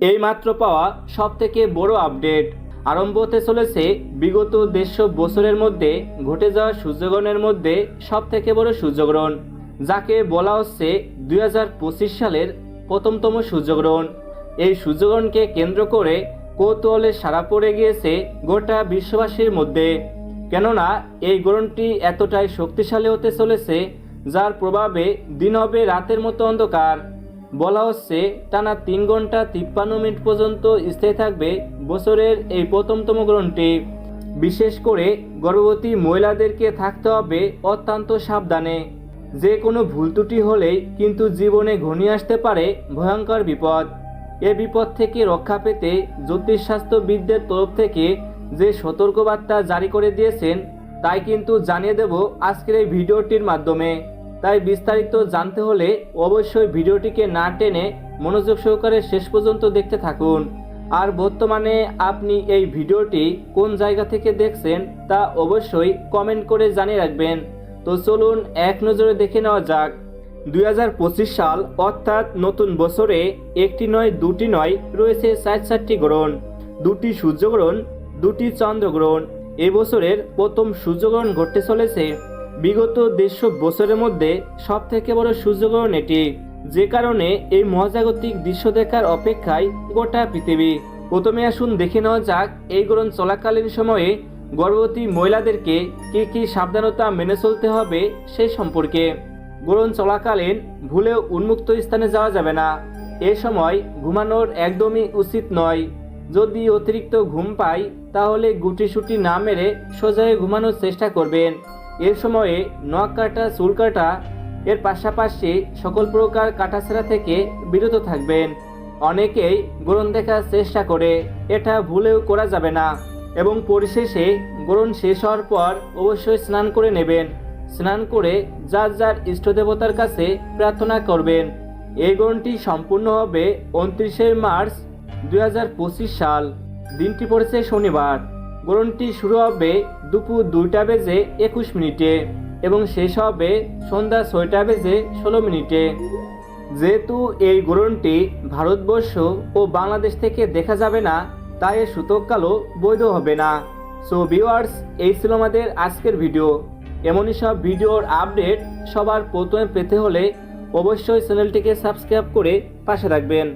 এই মাত্র পাওয়া সব থেকে বড় আপডেট। আরম্ভ হতে চলেছে বিগত দেড়শো বছরের মধ্যে ঘটে যাওয়া সূর্যগ্রহণের মধ্যে সব থেকে বড় সূর্যগ্রহণ, যাকে বলা হচ্ছে দুই হাজার পঁচিশ সালের প্রথমতম সূর্যগ্রহণ। এই সূর্যগ্রহণকে কেন্দ্র করে কৌতূহলে সারা পড়ে গিয়েছে গোটা বিশ্ববাসীর মধ্যে। কেননা, এই গ্রহণটি এতটাই শক্তিশালী হতে চলেছে, যার প্রভাবে দিন হবে রাতের মতো অন্ধকার। বলা হচ্ছে, টানা তিন ঘণ্টা তিপ্পান্ন মিনিট পর্যন্ত স্থায়ী থাকবে বছরের এই প্রথমতম গ্রহণটি বিশেষ করে গর্ভবতী মহিলাদেরকে থাকতে হবে অত্যন্ত সাবধানে। যে কোনো ভুল ত্রুটি হলেই কিন্তু জীবনে ঘনিয়ে আসতে পারে ভয়ঙ্কর বিপদ। এ বিপদ থেকে রক্ষা পেতে জ্যোতিষশাস্ত্রবিদদের তরফ থেকে যে সতর্কবার্তা জারি করে দিয়েছেন, তাই কিন্তু জানিয়ে দেব আজকের এই ভিডিওটির মাধ্যমে। তাই বিস্তারিত জানতে হলে অবশ্যই ভিডিওটিকে না টেনে মনোযোগ সহকারে শেষ পর্যন্ত দেখতে থাকুন। আর বর্তমানে আপনি এই ভিডিওটি কোন জায়গা থেকে দেখছেন তা অবশ্যই কমেন্ট করে জানিয়ে রাখবেন। তো চলুন এক নজরে দেখে নেওয়া যাক। দুই হাজার পঁচিশ সাল, অর্থাৎ নতুন বছরে একটি নয়, দুটি নয় রয়েছে চার চারটি গ্রহণ। দুটি সূর্যগ্রহণ দুটি চন্দ্রগ্রহণ এ বছরের প্রথম সূর্যগ্রহণ ঘটতে চলেছে। বিগত দেড়শো বছরের মধ্যে সব থেকে বড় সূর্যগ্রহণ এটি, যে কারণে এই মহাজাগতিক দৃশ্য দেখার অপেক্ষায় গোটা পৃথিবী। প্রথমে আসুন দেখে নেওয়া যাক এই গ্রহণ চলাকালীন সময়ে গর্ভবতী মহিলাদেরকে কি কি সাবধানতা মেনে চলতে হবে সে সম্পর্কে। গ্রহণ চলাকালীন ভুলেও উন্মুক্ত স্থানে যাওয়া যাবে না। এ সময় ঘুমানোর একদমই উচিত নয়। যদি অতিরিক্ত ঘুম পাই তাহলে গুটিসুটি না মেরে সোজায় ঘুমানোর চেষ্টা করবেন। এর সময়ে নখ কাটা চুল কাটা এর পাশাপাশি সকল প্রকার কাটাছেড়া থেকে বিরত থাকবেন। অনেকেই গ্রহণ দেখার চেষ্টা করে, এটা ভুলেও করা যাবে না। এবং পরিশেষে গ্রহণ শেষ হওয়ার পর অবশ্যই স্নান করে নেবেন। স্নান করে যার যার ইষ্ট দেবতার কাছে প্রার্থনা করবেন। এই গ্রহণটি সম্পূর্ণ হবে উনত্রিশে মার্চ দু হাজার পঁচিশ সাল। দিনটি পড়েছে শনিবার। গ্রহণটি শুরু হবে দুপুর দুইটা বেজে একুশ মিনিটে এবং শেষ হবে সন্ধ্যা ছয়টা বেজে ষোলো মিনিটে। যেহেতু এই গ্রহণটি ভারতবর্ষ ও বাংলাদেশ থেকে দেখা যাবে না, তাই এর সূতককালও বৈধ হবে না। সো ভিউয়ার্স এই ছিল আমাদের আজকের ভিডিও এমনই সব ভিডিওর আপডেট সবার প্রথমে পেতে হলে অবশ্যই চ্যানেলটিকে সাবস্ক্রাইব করে পাশে রাখবেন